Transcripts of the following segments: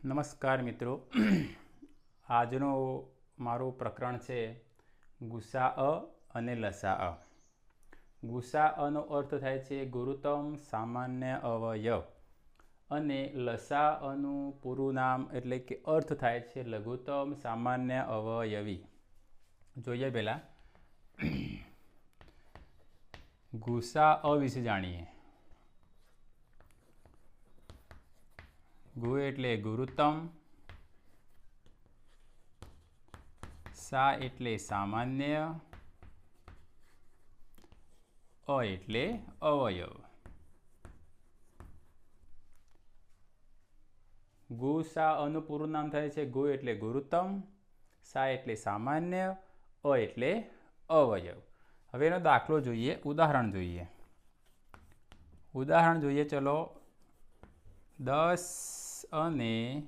નમસ્કાર મિત્રો. આજનો મારું પ્રકરણ છે ગુસા અ અને લસા અ. ગુસા અનો અર્થ થાય છે ગુરુત્તમ સામાન્ય અવયવ. અને લસા અનું પૂરું નામ એટલે કે અર્થ થાય છે લઘુત્તમ સામાન્ય અવયવી. જોઈએ પહેલાં. ગુસા અ વિશે જાણીએ. ગુ એટલે ગુરુત્તમ, સા એટલે સામાન્ય, અ એટલે અવયવ. ગુ સા અનું પૂરું નામ થાય છે, ગુ એટલે ગુરુત્તમ, સા એટલે સામાન્ય, અ એટલે અવયવ. હવે એનો દાખલો જોઈએ, ઉદાહરણ જોઈએ. ઉદાહરણ જોઈએ, ચલો. દસ અને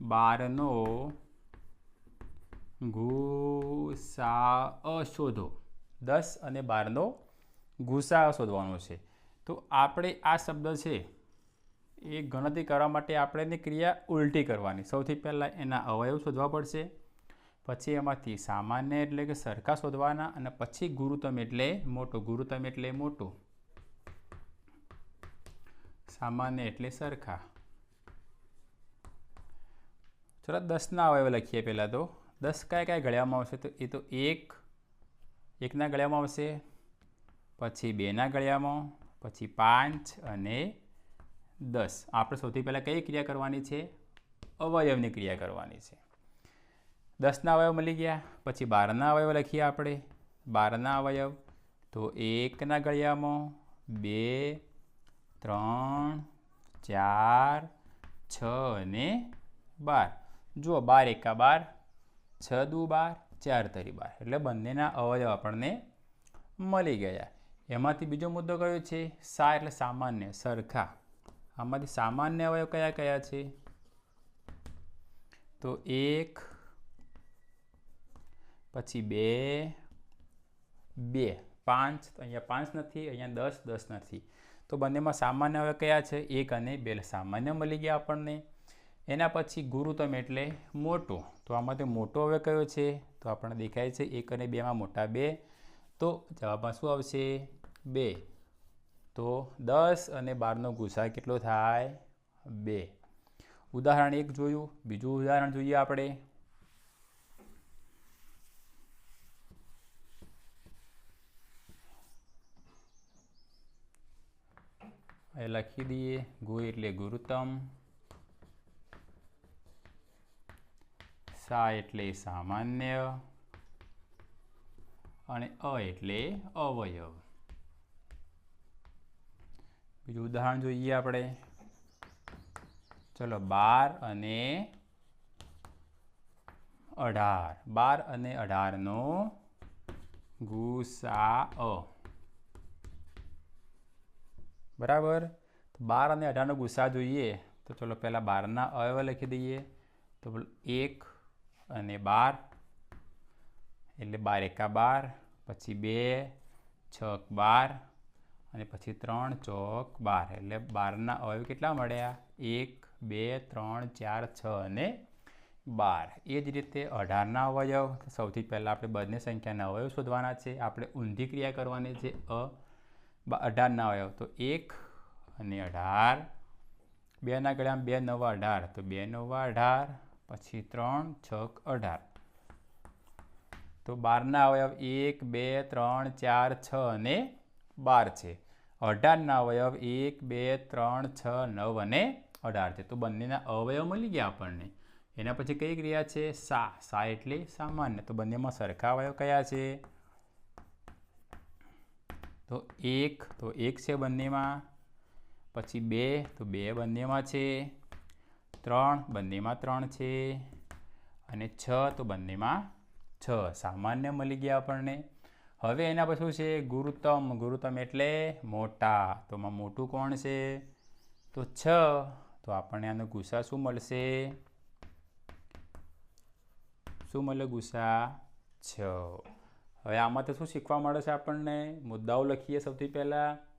બારનો ગુસા શોધો. દસ અને બારનો ગુસા શોધવાનો છે. તો આપણે આ શબ્દ છે એ ગણતરી કરવા માટે આપણે એની ક્રિયા ઉલટી કરવાની. સૌથી પહેલાં એના અવયવ શોધવા પડશે. પછી એમાંથી સામાન્ય એટલે કે સરખા શોધવાના અને પછી ગુરુતમ એટલે મોટું. ગુરુતમ એટલે મોટું. સામાન્ય એટલે સરખા. ચલો દસના અવયવ લખીએ પહેલાં તો. દસ કયા કયા ગળ્યામાં આવશે તો એ તો એક, એકના ગળ્યામાં આવશે, પછી બેના ગળ્યામાં, પછી પાંચ અને દસ. આપણે સૌથી પહેલાં કઈ ક્રિયા કરવાની છે? અવયવની ક્રિયા કરવાની છે. દસના અવયવ મળી ગયા, પછી બારના અવયવ લખીએ આપણે. બારના અવયવ તો એકના ગળ્યામાં બે ત્રણ, ચાર, છ અને બાર. જુઓ, બાર એકા બાર, છ દુ બાર, ચાર તરી બાર. એટલે બંનેના અવયવ આપણને મળી ગયા. એમાંથી બીજો મુદ્દો કયો છે? સા એટલે સામાન્ય, સરખા. આમાંથી સામાન્ય અવયવ કયા કયા છે? તો એક, પછી બે બે. પાંચ તો અહીંયા પાંચ નથી, અહીંયા દસ દસ નથી. તો બંનેમાં સામાન્ય હવે કયા છે? એક અને બે. સામાન્ય મળી ગયા આપણને. એના પછી ગુરુત્તમ એટલે મોટો. તો આમાંથી મોટો હવે કયો છે? તો આપણને દેખાય છે એક અને બેમાં મોટા બે. તો જવાબમાં શું આવશે? બે. તો દસ અને બારનો ગુસા કેટલો થાય? બે. ઉદાહરણ એક જોયું. બીજું ઉદાહરણ જોઈએ આપણે. એ લખી દઈએ. ગુ એટલે ગુરુતમ. સા એટલે સામાન્ય. અને અ એટલે અવયવ. બીજું ઉદાહરણ જોઈએ આપણે. ચલો, બાર અને અઢાર. બાર અને અઢારનો ગુસા અ. બરાબર? તો બાર અને અઢારનો ગુસ્સા જોઈએ. તો ચલો પહેલાં બારના અવયવ લખી દઈએ. તો એક અને બાર. એટલે બાર એકા બાર, પછી બે છક બાર, અને પછી ત્રણ ચોક બાર. એટલે બારના અવયવ કેટલા મળ્યા? એક, બે, ત્રણ, ચાર, છ અને બાર. એ જ રીતે અઢારના અવયવ. સૌથી પહેલાં આપણે બંને સંખ્યાના અવયવ શોધવાના છે. આપણે ઊંધી ક્રિયા કરવાની છે અ અઢારના અવયવ તો એક અને અઢાર. બેના ગળામાં બે નવા અઢાર. તો બે નવા અઢાર, પછી ત્રણ, છક, અઢાર. તો બારના અવયવ એક, બે, ત્રણ, ચાર, છ અને બાર છે. અઢારના અવયવ એક, બે, ત્રણ, છ, નવ અને અઢાર છે. તો બંનેના અવયવ મળી ગયા આપણને. એના પછી કઈ ક્રિયા છે? સા. સા એટલે સામાન્ય. તો બંનેમાં સરખા અવયવ કયા છે? તો એક તો એક છે બંનેમાં, પછી બે, તો બે બંનેમાં છે, ત્રણ, બંનેમાં ત્રણ છે, અને છ, તો બંનેમાં છ. સામાન્ય મળી ગયા આપણને. હવે એના પછી છે? ગુરુત્તમ ગુરુત્તમ એટલે મોટા. તો માં મોટું કોણ છે? તો છ. તો આપણને આનો ગુસા શું મળશે? શું મળે ગુસા છ. હવે આમાં તો શું શીખવા મળે છે આપણને? મુદ્દાઓ લખીએ સૌથી પહેલાં.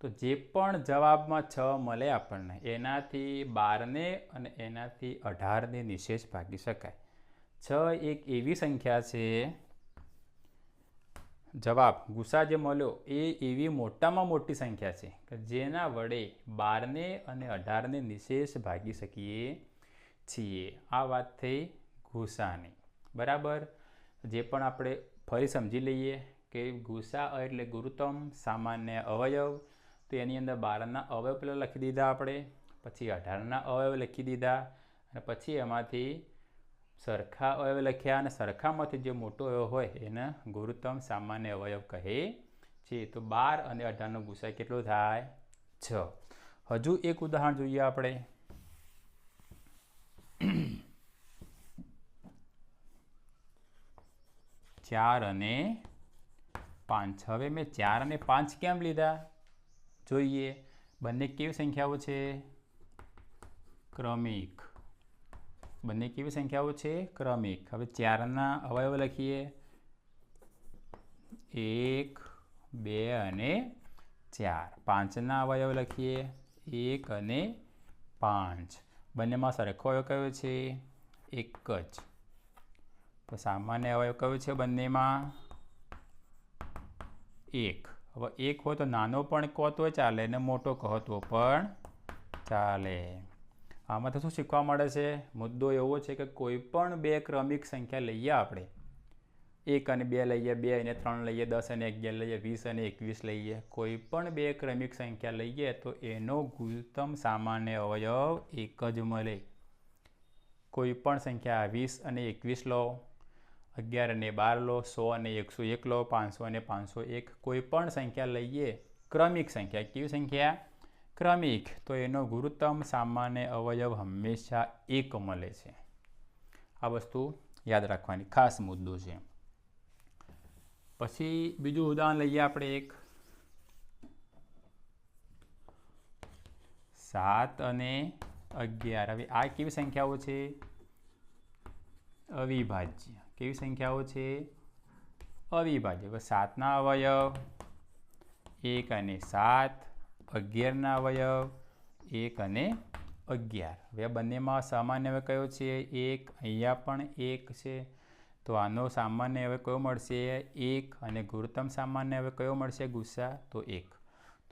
તો જે પણ જવાબમાં છ મળે આપણને, એનાથી બારને અને એનાથી અઢારને નિશેષ ભાગી શકાય. છ એક એવી સંખ્યા છે. જવાબ ગુસા જે મળ્યો, એ એવી મોટામાં મોટી સંખ્યા છે કે જેના વડે બારને અને અઢારને નિશેષ ભાગી શકીએ છીએ. આ વાત થઈ ગુસાની બરાબર? જે પણ આપણે ફરી સમજી લઈએ કે ગુસા એટલે ગુરુત્તમ સામાન્ય અવયવ, તો એની અંદર બારના અવયવ પહેલાં લખી દીધા આપણે, પછી અઢારના અવયવ લખી દીધા, અને પછી એમાંથી સરખા અવયવ લખ્યા અને સરખામાંથી જે મોટો અવયવ હોય એને ગુરુત્તમ સામાન્ય અવયવ કહે છે. તો બાર અને અઢારનો ગુસા કેટલો થાય? છ. હજુ એક ઉદાહરણ જોઈએ આપણે. ચાર અને પાંચ. હવે મેં ચાર અને પાંચ કેમ લીધા? જોઈએ. બંને કેવી સંખ્યાઓ છે? ક્રમિક. બંને કેવી સંખ્યાઓ છે? ક્રમિક. હવે ચારના અવયવ લખીએ. એક, બે અને ચાર. પાંચના અવયવ લખીએ. એક અને પાંચ. બંનેમાં સરખો અવયવ કયો છે? એક જ. તો સામાન્ય અવયવ કયો છે બંનેમાં? એક. હવે એક હોય તો નાનો પણ કહો ચાલે. ને મોટો કહો પણ ચાલે. આમાં તો શું શીખવા મળે છે? મુદ્દો એવો છે કે કોઈ પણ બે ક્રમિક સંખ્યા લઈએ આપણે. એક અને બે લઈએ, બે અને ત્રણ લઈએ, દસ અને અગિયાર લઈએ, વીસ અને એકવીસ લઈએ. કોઈ પણ બે ક્રમિક સંખ્યા લઈએ તો એનો ગુણતમ સામાન્ય અવયવ એક જ મળે. કોઈ પણ સંખ્યા વીસ અને એકવીસ લો. અગિયાર અને બાર લો, સો અને એકસો એક લો, પાંચસો અને પાંચસો એક. કોઈ પણ સંખ્યા લઈએ, ક્રમિક સંખ્યા. કેવી સંખ્યા? ક્રમિક. તો એનો ગુરુત્તમ સામાન્ય અવયવ હંમેશા એક મળે છે. આ વસ્તુ યાદ રાખવાની ખાસ મુદ્દો છે. પછી બીજું ઉદાહરણ લઈએ આપણે એક. સાત અને અગિયાર. હવે આ કેવી સંખ્યાઓ છે? અવિભાજ્ય. કેવી સંખ્યાઓ છે? અવિભાજ્ય. સાતના અવયવ, એક અને સાત, અગિયારના અવયવ, એક અને અગિયાર. હવે બંનેમાં સામાન્ય હવે કયો છે? એક. અહીંયા પણ એક છે. તો આનો સામાન્ય હવે કયો મળશે? એક. અને ગુરુત્તમ સામાન્ય હવે કયો મળશે? ગુસ્સા. તો એક.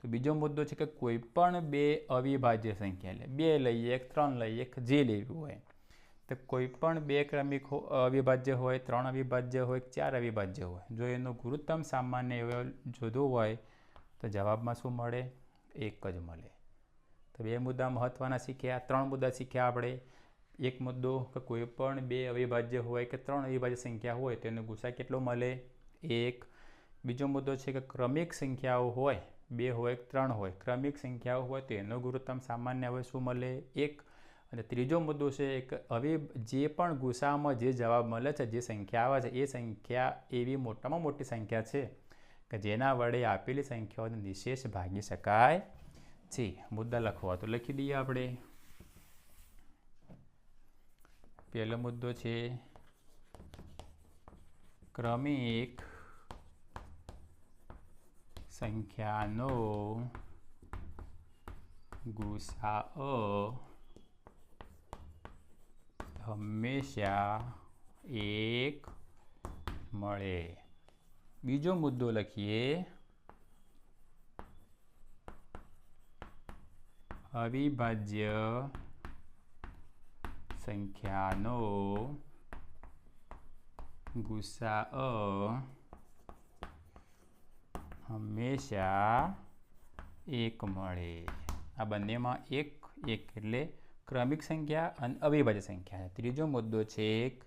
તો બીજો મુદ્દો છે કે કોઈ પણ બે અવિભાજ્ય સંખ્યા લે. બે લઈએ, એક ત્રણ લઈએ, એક જે લેવું હોય. તો કોઈ પણ બે ક્રમિક અવિભાજ્ય હોય, ત્રણ અવિભાજ્ય હોય ચાર અવિભાજ્ય હોય, જો એનો ગુરુત્તમ સામાન્ય એવો જોધો હોય, તો જવાબમાં શું મળે? એક જ મળે. તો બે મુદ્દા મહત્ત્વના શીખ્યા ત્રણ મુદ્દા શીખ્યા આપણે. એક મુદ્દો કે કોઈ પણ બે અવિભાજ્ય હોય કે ત્રણ અવિભાજ્ય સંખ્યા હોય, તો એનો ગુસ્સા કેટલો મળે? એક. બીજો મુદ્દો છે કે ક્રમિક સંખ્યાઓ હોય, બે હોય ત્રણ હોય, ક્રમિક સંખ્યાઓ હોય, તો એનો ગુરુત્તમ સામાન્ય હવે શું મળે? એક. અને ત્રીજો મુદ્દો છે એક, હવે જે પણ ગુસામાં જે જવાબ મળે છે, જે સંખ્યા આવે છે, એ સંખ્યા એવી મોટામાં મોટી સંખ્યા છે કે જેના વડે આપેલી સંખ્યાઓને નિશેષ ભાગી શકાય છે. મુદ્દા લખવા તો લખી દઈએ આપણે. પહેલો મુદ્દો છે ક્રમિક સંખ્યાનો ગુસાઅ હંમેશા એક મળે. બીજો મુદ્દો લખીએ. અવિભાજ્ય સંખ્યાનો ગુસાઅ હંમેશા એક મળે. આ બંનેમાં એક એક એટલે ક્રમિક સંખ્યા અને અવિભાજ્ય સંખ્યા ત્રીજો મુદ્દો છે એક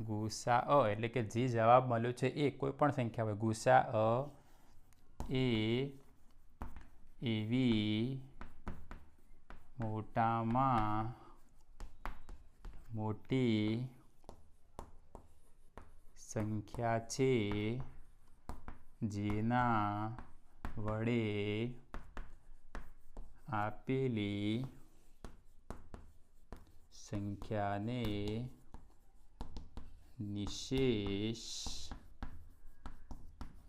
ગુસા અ, એટલે કે જે જવાબ મળ્યો છે એ કોઈ પણ સંખ્યા હોય. ગુસા અ એ એવી મોટામાં મોટી સંખ્યા છે જેના વડે આપેલી સંખ્યાને નિશેષ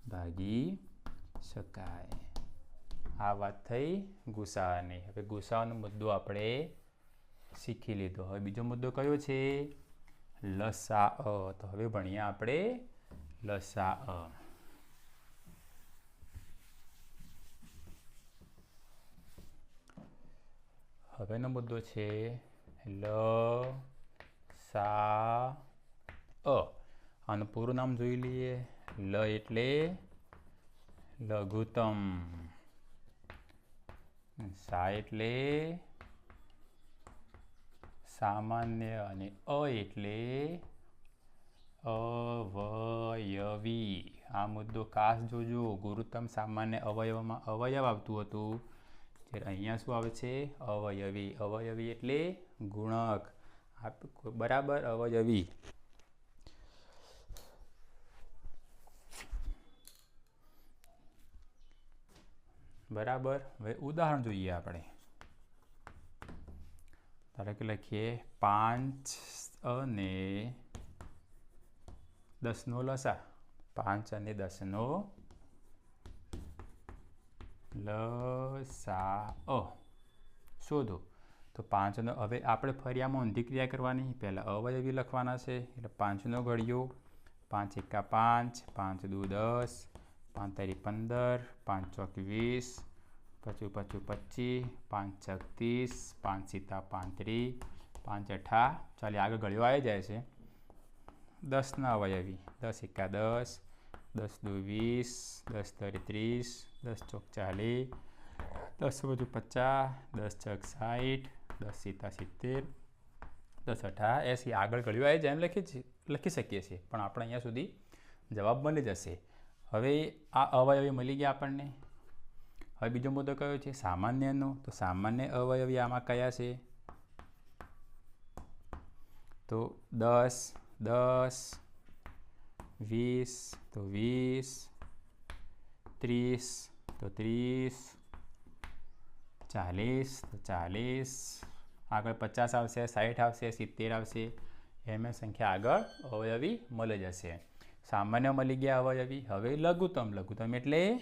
ભાગી શકાય આ વાત થઈ ગુસાઅની હવે ગુસાઅનો મુદ્દો આપણે શીખી લીધો. હવે બીજો મુદ્દો કયો છે? લસા તો હવે ભણીએ આપણે લસા હવેનો મુદ્દો છે. લ, સા, અ. આનું પૂરું નામ જોઈ લઈએ. લ એટલે લઘુત્તમ. સા એટલે સામાન્ય અને અ એટલે અવયવી. આ મુદ્દો ખાસ જોજો. ગુરુત્તમ સામાન્ય અવયવમાં અવયવ આવતું હતું. જ્યારે અહીંયા શું આવે છે? અવયવી. અવયવી એટલે ગુણક. બરાબર? અવયવી. બરાબર? હવે ઉદાહરણ જોઈએ આપણે. ધારો કે લખીએ. પાંચ અને દસનો લસા. પાંચ અને દસનો લસા શોધો. તો પાંચનો, હવે આપણે ફરી આમાં ઊંધી ક્રિયા કરવાની. પહેલાં અવયવી લખવાના છે, એટલે પાંચનો ઘડિયો. પાંચ એકા પાંચ પાંચ દુ દસ, પાંચ તારી પંદર, પાંચ ચોક વીસ, પચું પચું પચીસ, પાંચ છક ત્રીસ, પાંચ સીતા પાંત્રીસ પાંચ અઠા. ચાલી આગળ ઘડિયો આવી જાય છે. દસના અવયવી. દસ એકા દસ દસ દુ વીસ દસ તરી ત્રીસ દસ ચોક ચાલીસ દસ બધું પચાસ દસ છક સાઠ દસ સીતા સિત્તેર દસ અઠા એસી આગળ કળ્યું આવી જાય એમ લખી લખી શકીએ છીએ. પણ આપણે અહીંયા સુધી જવાબ મળી જશે. હવે આ અવયવી મળી ગયા આપણને. હવે બીજો મુદ્દો કયો છે? સામાન્યનો. તો સામાન્ય અવયવી આમાં કયા છે? તો દસ દસ વીસ તો વીસ ત્રીસ તો ત્રીસ ચાલીસ તો ચાલીસ આગળ પચાસ આવશે સાઠ આવશે, સિત્તેર આવશે. એમ સંખ્યા આગળ અવયવી મળી જશે. સામાન્ય મળી ગયા અવયવી. હવે લઘુત્તમ લઘુત્તમ એટલે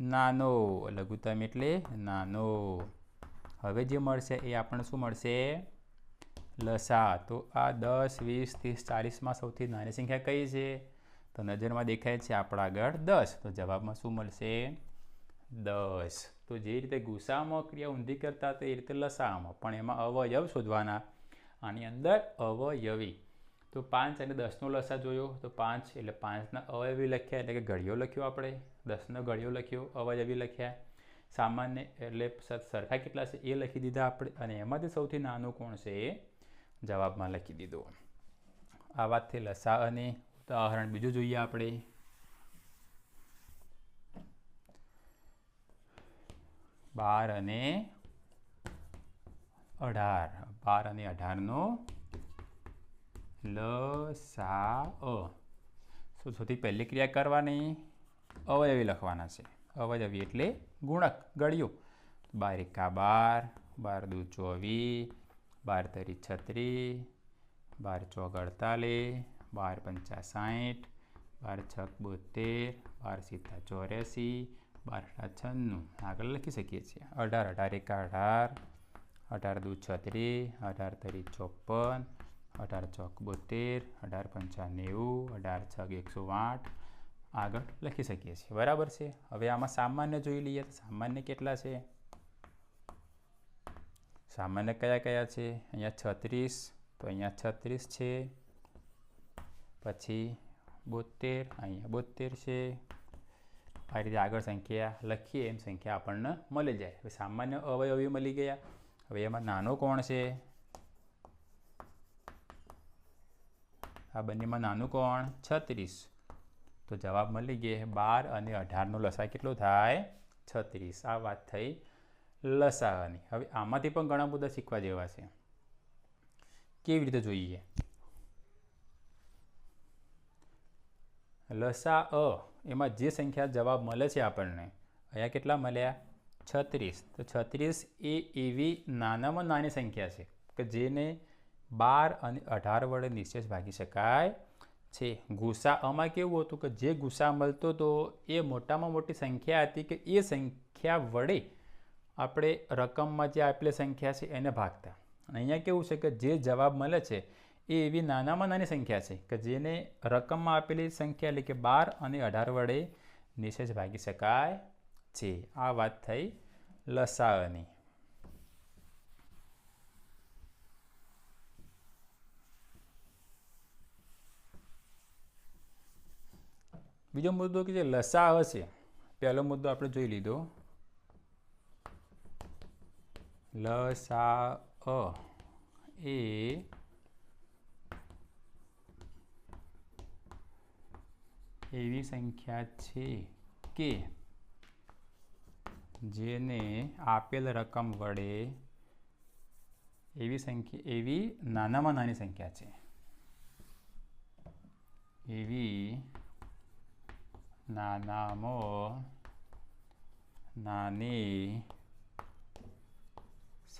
નાનો. લઘુત્તમ એટલે નાનો. હવે જે મળશે, એ આપણને શું મળશે? લસા તો આ દસ, વીસ, ત્રીસ, ચાલીસમાં સૌથી નાની સંખ્યા કઈ છે? તો નજરમાં દેખાય છે આપણા આગળ દસ. તો જવાબમાં શું મળશે? દસ. તો જે રીતે ગુસામાં ક્રિયા ઊંધી કરતા તો એ રીતે લસામાં પણ એમાં અવયવ શોધવાના. આની અંદર અવયવી. તો પાંચ અને દસનો લસા જોયો. તો પાંચ એટલે પાંચના અવયવી લખ્યા એટલે કે ઘડિયો લખ્યો આપણે. દસનો ઘડિયો લખ્યો, અવયવી લખ્યા. સામાન્ય એટલે સરખા કેટલા છે એ લખી દીધા આપણે. અને એમાંથી સૌથી નાનું કોણ છે? એ જવાબમાં લખી દીધું. આ વાતથી લસા અને ઉદાહરણ બીજું જોઈએ આપણે. બાર અને અઢાર. બાર અને અઢારનો લસા અ શું સૌથી પહેલી ક્રિયા કરવાની? અવયવી લખવાના છે. અવયવી એટલે ગુણક, ગળ્યું. બાર બાર બાર દુ ચોવીસ બાર તરી છત્રીસ બાર ચોક અડતાલીસ બાર પંચા સાઠ બાર છક બોતેર બાર સીતા ચોર્યાસી બાર અઢા છન્નું આગળ લખી શકીએ છીએ અઢાર અઢાર એક અઢાર અઢાર દુ છત્રીસ અઢાર તરી ચોપન અઢાર ચોક બોતેર અઢાર પંચા નેવું અઢાર છગ એકસો આઠ આગળ લખી શકીએ છીએ બરાબર છે હવે આમાં સામાન્ય જોઈ લઈએ તો સામાન્ય કેટલા છે સામાન્ય કયા કયા છે? અહીંયા છત્રીસ, તો અહીંયા છત્રીસ છે. પછી બોતેર અહીંયા બોતેર છે. આ રીતે આગળ સંખ્યા લખીએ, એમ સંખ્યા આપણને મળી જાય. હવે સામાન્ય અવયવી મળી ગયા. હવે એમાં નાનો કોણ છે? આ બંનેમાં નાનું કોણ? છત્રીસ. તો જવાબ મળી ગયે બાર અને અઢારનો લસા કેટલો થાય? છત્રીસ. આ વાત થઈ લસાવાની હવે આમાંથી પણ ઘણા બધા શીખવા જેવા છે. કેવી રીતે જોઈએ? લસા અ એમાં જે સંખ્યા જવાબ મળે છે આપણને, અહીંયા કેટલા મળ્યા? છત્રીસ. તો છત્રીસ એ એવી નાનામાં નાની સંખ્યા છે કે જેને બાર અને અઢાર વડે નિશ્ચેષ ભાગી શકાય છે. ગુસાઅમાં કેવું હતું કે જે ગુસા મળતો તો એ મોટામાં મોટી સંખ્યા હતી કે એ સંખ્યા વડે આપણે રકમમાં જે આપેલી સંખ્યા છે એને ભાગતા. અને અહીંયા કેવું છે કે જે જવાબ મળે છે એ એવી નાનામાં નાની સંખ્યા છે કે જેને રકમમાં આપેલી સંખ્યા એટલે કે બાર અને અઢાર વડે નિશેષ ભાગી શકાય છે. આ વાત થઈ લસાઅની. બીજો મુદ્દો કે જે લસા છે, પહેલો મુદ્દો આપણે જોઈ લીધો. લસા અ એ એવી સંખ્યા છે કે જેને આપેલ રકમ વડે એવી સંખ્યા, એવી નાનામાં નાની સંખ્યા છે. એવી નાનામાં નાની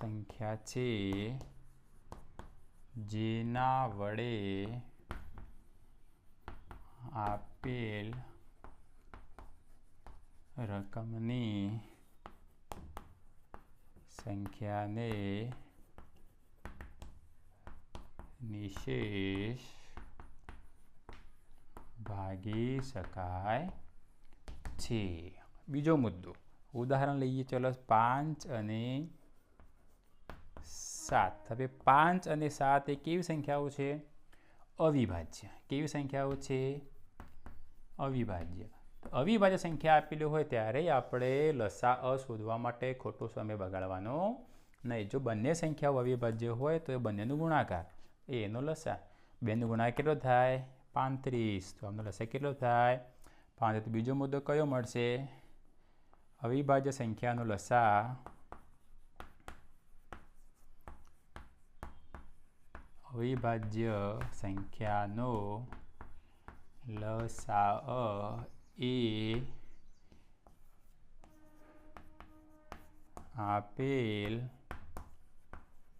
સંખ્યા છે. જેના વડે આપેલ રકમની સંખ્યાને નિશેષ ભાગી શકાય છે. બીજો મુદ્દો. ઉદાહરણ લઈએ. ચલો પાંચ અને સાત. હવે પાંચ અને સાત એ કેવી સંખ્યાઓ છે? અવિભાજ્ય. કેવી સંખ્યાઓ છે? અવિભાજ્ય. અવિભાજ્ય સંખ્યા આપેલી હોય ત્યારે આપણે લસા અ શોધવા માટે ખોટો સમય બગાડવાનો નહીં. જો બંને સંખ્યાઓ અવિભાજ્ય હોય તો એ બંનેનો ગુણાકાર. એ એનો લસા. બેનો ગુણાકાર કેટલો થાય? પાંત્રીસ. તો આમનો લસા કેટલો થાય? તો બીજો મુદ્દો કયો મળશે? અવિભાજ્ય સંખ્યાનો લસા અવિભાજ્ય સંખ્યાનો લસા એ આપેલ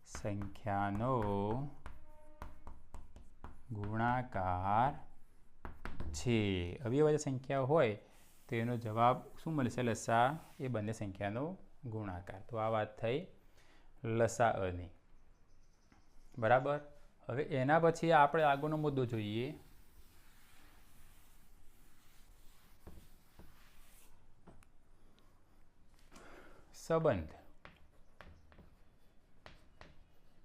સંખ્યાનો ગુણાકાર છે. અવિભાજ્ય સંખ્યા હોય તો એનો જવાબ શું મળશે? લસા એ બંને સંખ્યાનો ગુણાકાર. તો આ વાત થઈ લસા અની બરાબર? હવે એના પછી આપણે આગળનો મુદ્દો જોઈએ. સંબંધ.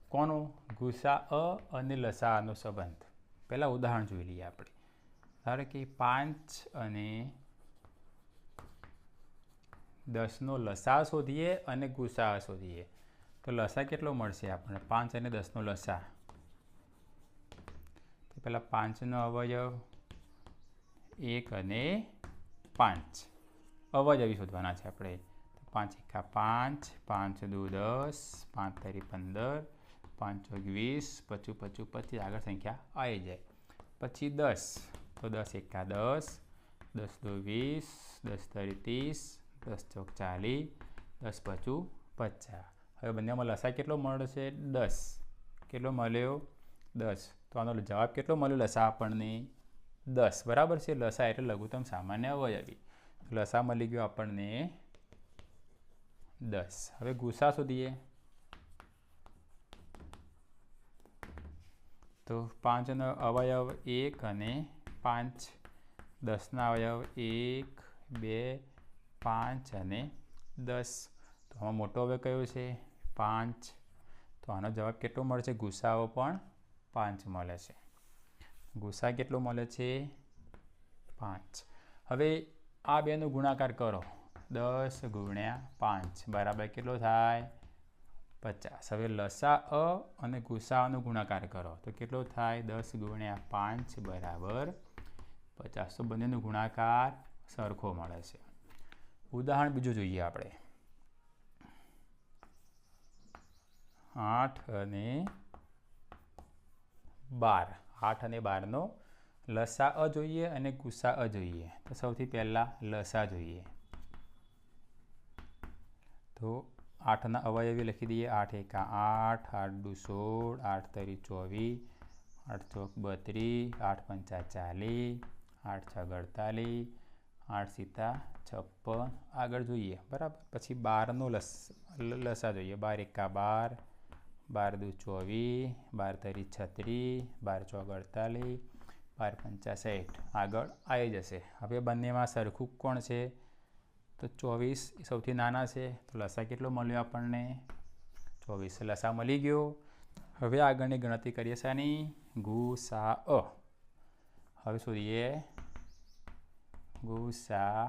કોનો? ગુસા અ અને લસાનો સંબંધ. પહેલાં ઉદાહરણ જોઈ લઈએ આપણે. ધારો કે પાંચ અને દસનો લસા શોધીએ અને ગુસા શોધીએ. તો લસા કેટલો મળશે આપણને? પાંચ અને દસનો લસા. પહેલાં પાંચનો અવયવ એક અને પાંચ. અવયવી શોધવાના છે આપણે. પાંચ એકા પાંચ પાંચ દુ દસ, પાંચ તરી પંદર, પાંચ ચોક વીસ, પચું પચું પચીસ. આગળ સંખ્યા આવી જાય. પછી દસ. તો દસ એકા દસ દસ દો વીસ, દસ તરી ત્રીસ, દસ ચોક ચાલીસ દસ પચું પચાસ. હવે બંનેમાં લસાઈ કેટલો મળશે? દસ. કેટલો મળ્યો? દસ. તો આનો જવાબ કેટલો મળ્યો? લસા આપણને દસ. બરાબર છે? લસા એટલે લઘુત્તમ સામાન્ય અવયવી. લસા મળી ગયો આપણને દસ. હવે ગુસા શોધીએ. તો પાંચનો અવયવ એક અને પાંચ. દસના અવયવ એક, બે, પાંચ અને દસ. તો આમાં મોટો અવયવ કયો છે? પાંચ. તો આનો જવાબ કેટલો મળશે? ગુસાઓ પણ પાંચ મળે છે. ગુસા કેટલો મળે છે? પાંચ. હવે આ બેનો ગુણાકાર કરો. દસ ગુણ્યા પાંચ બરાબર કેટલો થાય? પચાસ. હવે લસા અ અને ગુસાનો ગુણાકાર કરો. તો કેટલો થાય? દસ ગુણ્યા પાંચ બરાબર પચાસ. તો બંનેનો ગુણાકાર સરખો મળે છે. ઉદાહરણ બીજું જોઈએ આપણે. આઠ અને બાર. આઠ અને બારનો લસા અ જોઈએ અને ગુસા અ જોઈએ. તો સૌથી પહેલાં લસા જોઈએ. તો આઠના અવયવી લખી દઈએ. આઠ એકા આઠ આઠ દુ સોળ, આઠ તરી ચોવીસ, આઠ ચોક બત્રીસ, આઠ પંચા ચાલીસ, આઠ છ અડતાલીસ આઠ સીતા છપ્પન. આગળ જોઈએ. બરાબર? પછી બારનો લસ લસા જોઈએ. બાર એકા બાર બાર દુ ચોવીસ, બાર તરી છત્રીસ, બાર ચોક અડતાલીસ બાર પંચા સાઠ આગળ આવી જશે. હવે બંનેમાં સરખું કોણ છે? તો ચોવીસ સૌથી નાના છે. તો લસા કેટલો મળ્યો આપણને? ચોવીસ. લસા મળી ગયો. હવે આગળની ગણતરી કરીએ શાની ગુસા અ. હવે શોધીએ. ગુ સા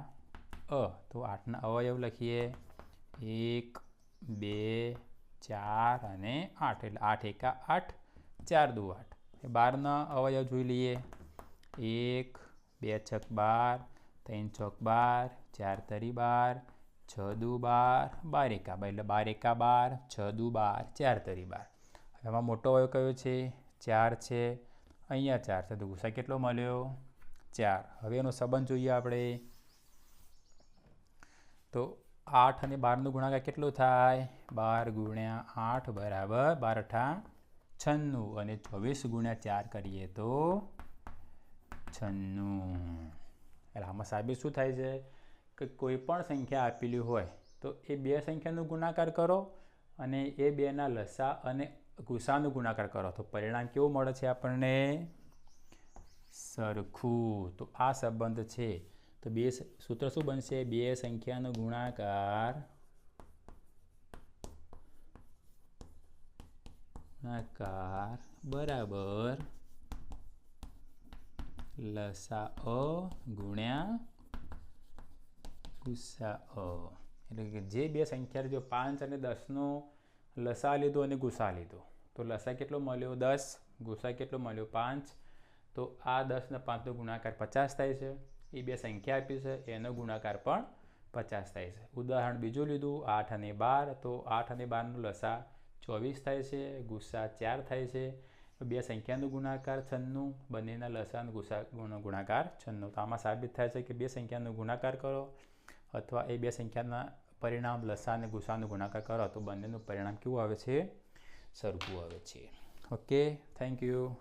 અ. તો આઠના અવયવ લખીએ. એક, બે ચાર અને આઠ, એટલે આઠ એકા આઠ, ચાર દુ આઠ. બારના અવયવ જોઈ લઈએ. એક, બે છક બાર, ત્રણ ચોક બાર, ચાર તરી બાર, છ દુ બાર બાર એકા બાર, એટલે બાર એકા બાર, છ દુ બાર, ચાર તરી બાર. એમાં મોટો અવયવ કયો છે? ચાર છે. અહીંયા ચાર છે. તો ગુસ્સા કેટલો મળ્યો? ચાર. હવે એનો સંબંધ જોઈએ આપણે. તો આઠ અને બારનું ગુણાકાર કેટલું થાય? બાર ગુણ્યા આઠ બરાબર બાર અઠા છન્નું. અને ચોવીસ ગુણ્યા ચાર કરીએ તો છન્નું. એટલે આમાં સાબિત શું થાય છે? કે કોઈ પણ સંખ્યા આપેલી હોય તો એ બે સંખ્યાનો ગુણાકાર કરો અને એ બેના લસા અને ગુસાનો ગુણાકાર કરો. તો પરિણામ કેવું મળે છે આપણને? સરખું. તો આ સંબંધ છે. તો બે સૂત્ર શું બનશે? બે સંખ્યાનો ગુણાકાર ગુણાકાર બરાબર લસા અ ગુણ્યા ગુસા અ એટલે કે જે બે સંખ્યા જો પાંચ અને દસનો લસા લીધો અને ગુસા લીધો, તો લસા કેટલો મળ્યો? દસ. ગુસા કેટલો મળ્યો? પાંચ. તો આ દસ ને પાંચનો ગુણાકાર પચાસ થાય છે. એ બે સંખ્યા આપી છે, એનો ગુણાકાર પણ પચાસ થાય છે. ઉદાહરણ બીજું લીધું, આઠ અને બાર, તો આઠ અને બારનો લસા ચોવીસ થાય છે, ગુસ્સા ચાર થાય છે. બે સંખ્યાનો ગુણાકાર છન્નું, બંનેના લસા અને ગુસા ગુણાકાર છન્નું. તો આમાં સાબિત થાય છે કે બે સંખ્યાનો ગુણાકાર કરો અથવા એ બે સંખ્યાના પરિણામ લસા અને ગુસાનો ગુણાકાર કરો, તો બંનેનું પરિણામ કેવું આવે છે? સરખું આવે છે. Okay, thank you.